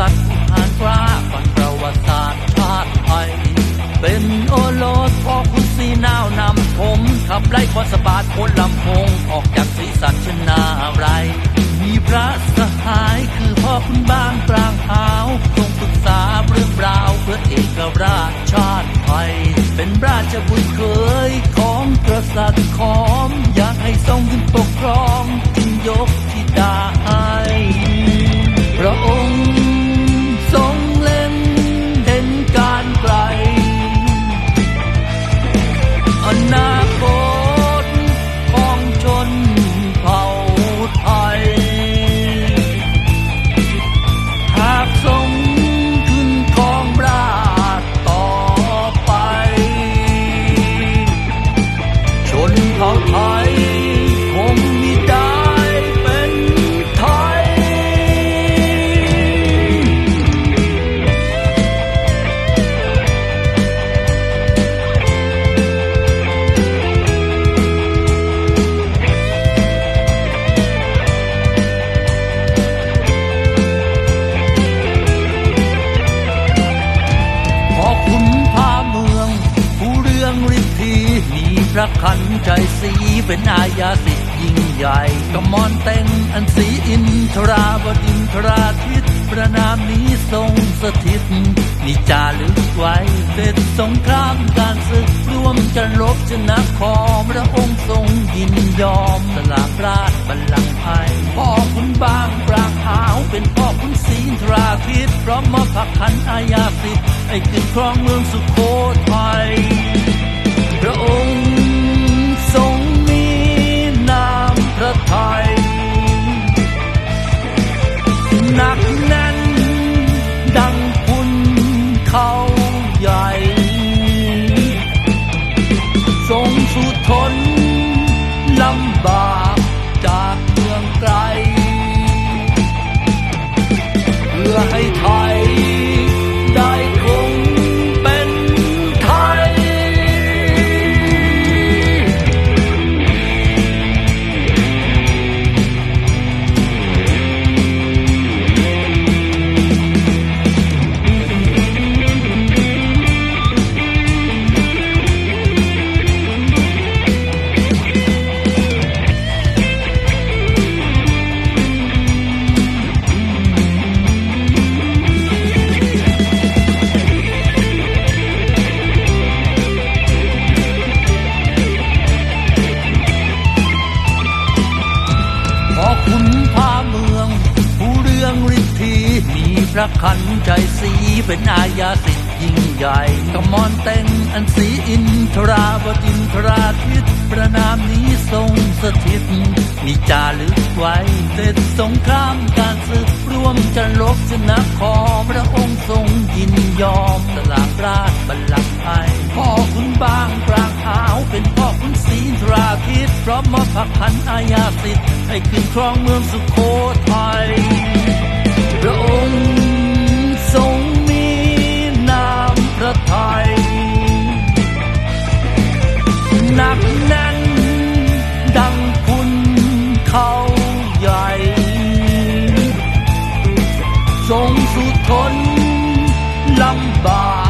ษัตว์ผ่านฟ้าก่อนประวัติศาสตร์ชาติไทยเป็นโอโลสพอคุณสีนาว นำผมขับไล่คอสบาดคนลำพง ออกจากศีรษะชนาไร มีพระสหายคือพ่อคุณบางปรางเท้าทรงปรึกษาเรื่องราวเพื่อเอกราชชาติไทย เป็นราชบุตรเคยของกษัตริย์ขอม อยากให้ทรงขึ้นปกครองจึงยกทิดาให้ ระขันใจสีเป็นอาญาสิทธิ์ยิ่งใหญ่กมอนเต็งอันสีอินทราบดินทราทิตประนามนี้ทรงสถิตนิจาลึกไว้เสร็จสงครามการศึกร่วมจะรบชนะคอพระองค์ทรงยินยอมสลาราชบัลลังก์ไทยพ่อคุณบางกลางาวเป็นพ่อคุณศีนทราทิตพร้อมมอบผักขันอาญาสิทธิ์ให้ขึ้นครองเมืองสุโขทัยพระองค์ ทนลำบากจากเมืองไกล เพื่อให้ไทย ระขันใจสีเป็นอาญาสิทธิ์ยิ่งใหญ่กมอนเต็งอันสีอินทราบดินทราทิตประนามนี้ทรงสถิต มีจารึกไว้เสร็จสงครามการศึกร่วมจะรบชนะคอพระองค์ทรงยินยอมสลากราชบัลลังก์ไทยพ่อคุณบางกลางหาวเป็นพ่อคุณศรีอินทราทิตพร้อมมอบผักขันอาญาสิทธิ์ให้ขึ้นครองเมืองสุโขทัยพระองค์ somebody